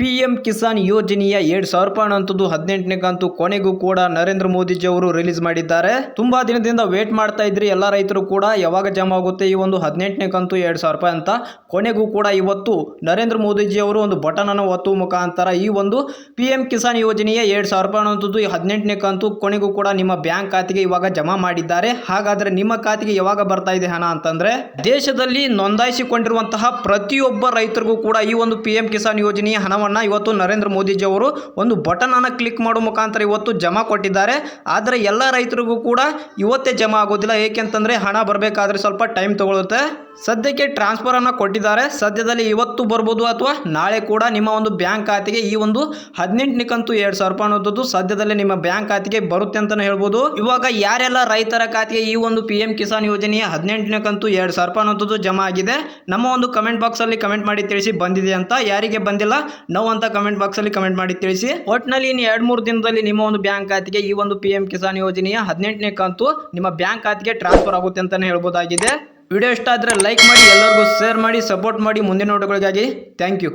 P M Kisan ಯೋಜನೆಯ ಎರಡು ಸಾವಿರ ರೂಪಾಯಿ ಅಂತದ್ದು ಹದಿನೆಂಟನೇ ಕಂತು ಕೊನೆಗೂ ಕೂಡ ನರೇಂದ್ರ ಮೋದಿಜಿ ಅವರು ರಿಲೀಸ್ ಮಾಡಿದ್ದಾರೆ. ತುಂಬಾ ದಿನದಿಂದ ವೇಟ್ ಮಾಡ್ತಾ ಇದ್ರಿ, ಎಲ್ಲ ರೈತರು ಕೂಡ ಯಾವಾಗ ಜಮಾ ಆಗುತ್ತೆ ಈ ಒಂದು ಹದಿನೆಂಟನೇ ಕಂತು ಎರಡ್ ಸಾವಿರ ರೂಪಾಯಿ ಅಂತ. ಕೊನೆಗೂ ಕೂಡ ಇವತ್ತು ನರೇಂದ್ರ ಮೋದಿಜಿ ಅವರು ಒಂದು ಬಟನ್ ಅನ್ನು ಒತ್ತುವ ಮುಖಾಂತರ ಈ ಒಂದು ಪಿ ಎಂ ಕಿಸಾನ್ ಯೋಜನೆಯ ಎರಡು ಸಾವಿರ ರೂಪಾಯಿ ಅಂತದ್ದು ಹದಿನೆಂಟನೇ ಕಂತು ಕೊನೆಗೂ ಕೂಡ ನಿಮ್ಮ ಬ್ಯಾಂಕ್ ಖಾತೆಗೆ ಇವಾಗ ಜಮಾ ಮಾಡಿದ್ದಾರೆ. ಹಾಗಾದ್ರೆ ನಿಮ್ಮ ಖಾತೆಗೆ ಯಾವಾಗ ಬರ್ತಾ ಇದೆ ಹಣ ಅಂತಂದ್ರೆ, ದೇಶದಲ್ಲಿ ನೋಂದಾಯಿಸಿಕೊಂಡಿರುವಂತಹ ಪ್ರತಿಯೊಬ್ಬ ರೈತರಿಗೂ ಕೂಡ ಈ ಒಂದು ಪಿ ಎಂ ಕಿಸಾನ್ ಯೋಜನೆಯ ಹಣವನ್ನ ಇವತ್ತು ನರೇಂದ್ರ ಮೋದಿಜಿ ಅವರು ಒಂದು ಬಟನನ್ನು ಕ್ಲಿಕ್ ಮಾಡೋ ಮುಖಾಂತರ ಇವತ್ತು ಜಮಾ ಕೊಟ್ಟಿದ್ದಾರೆ. ಆದರೆ ಎಲ್ಲ ರೈತರಿಗೂ ಕೂಡ ಇವತ್ತೇ ಜಮಾ ಆಗೋದಿಲ್ಲ. ಏಕೆಂತಂದರೆ ಹಣ ಬರಬೇಕಾದ್ರೆ ಸ್ವಲ್ಪ ಟೈಮ್ ತಗೊಳುತ್ತೆ. ಸದ್ಯಕ್ಕೆ ಟ್ರಾನ್ಸ್ಫರ್ ಅನ್ನ ಕೊಟ್ಟಿದ್ದಾರೆ. ಸದ್ಯದಲ್ಲಿ ಇವತ್ತು ಬರ್ಬೋದು ಅಥವಾ ನಾಳೆ ಕೂಡ ನಿಮ್ಮ ಒಂದು ಬ್ಯಾಂಕ್ ಖಾತೆಗೆ ಈ ಒಂದು ಹದಿನೆಂಟನೇ ಕಂತು ಎರಡು ಸಾವಿರ ರೂಪಾಯಿ ಅನ್ನೋದು ಸದ್ಯದಲ್ಲೇ ನಿಮ್ಮ ಬ್ಯಾಂಕ್ ಖಾತೆಗೆ ಬರುತ್ತೆ ಅಂತಲೇ ಹೇಳ್ಬೋದು. ಇವಾಗ ಯಾರೆಲ್ಲ ರೈತರ ಖಾತೆಗೆ ಈ ಒಂದು ಪಿ ಎಂ ಕಿಸಾನ್ ಯೋಜನೆಯ ಹದಿನೆಂಟನೇ ಕಂತು ಎರಡು ಸಾವಿರ ರೂಪಾಯಿ ಅನ್ನೋದು ಜಮಾ ಆಗಿದೆ. ನಮ್ಮ ಒಂದು ಕಮೆಂಟ್ ಬಾಕ್ಸ್ ಅಲ್ಲಿ ಕಮೆಂಟ್ ಮಾಡಿ ತಿಳಿಸಿ ಬಂದಿದೆ ಅಂತ. ಯಾರಿಗೆ ಬಂದಿಲ್ಲ, ನಾವು ಅಂತ ಕಮೆಂಟ್ ಬಾಕ್ಸ್ ಅಲ್ಲಿ ಕಮೆಂಟ್ ಮಾಡಿ ತಿಳಿಸಿ. ಒಟ್ಟಿನಲ್ಲಿ ಇನ್ನು ಎರಡು ಮೂರು ದಿನದಲ್ಲಿ ನಿಮ್ಮ ಒಂದು ಬ್ಯಾಂಕ್ ಖಾತೆಗೆ ಈ ಒಂದು ಪಿ ಎಂ ಕಿಸಾನ್ ಯೋಜನೆಯ ಹದಿನೆಂಟನೇ ಕಂತು ನಿಮ್ಮ ಬ್ಯಾಂಕ್ ಖಾತೆಗೆ ಟ್ರಾನ್ಸ್ಫರ್ ಆಗುತ್ತೆ ಅಂತಲೇ ಹೇಳ್ಬೋದಾಗಿದೆ. ವಿಡಿಯೋ ಇಷ್ಟ ಆದರೆ ಲೈಕ್ ಮಾಡಿ ಎಲ್ಲರಿಗೂ ಶೇರ್ ಮಾಡಿ ಸಪೋರ್ಟ್ ಮಾಡಿ ಮುಂದಿನ ನೋಟಗಳಿಗಾಗಿ ಥ್ಯಾಂಕ್ ಯು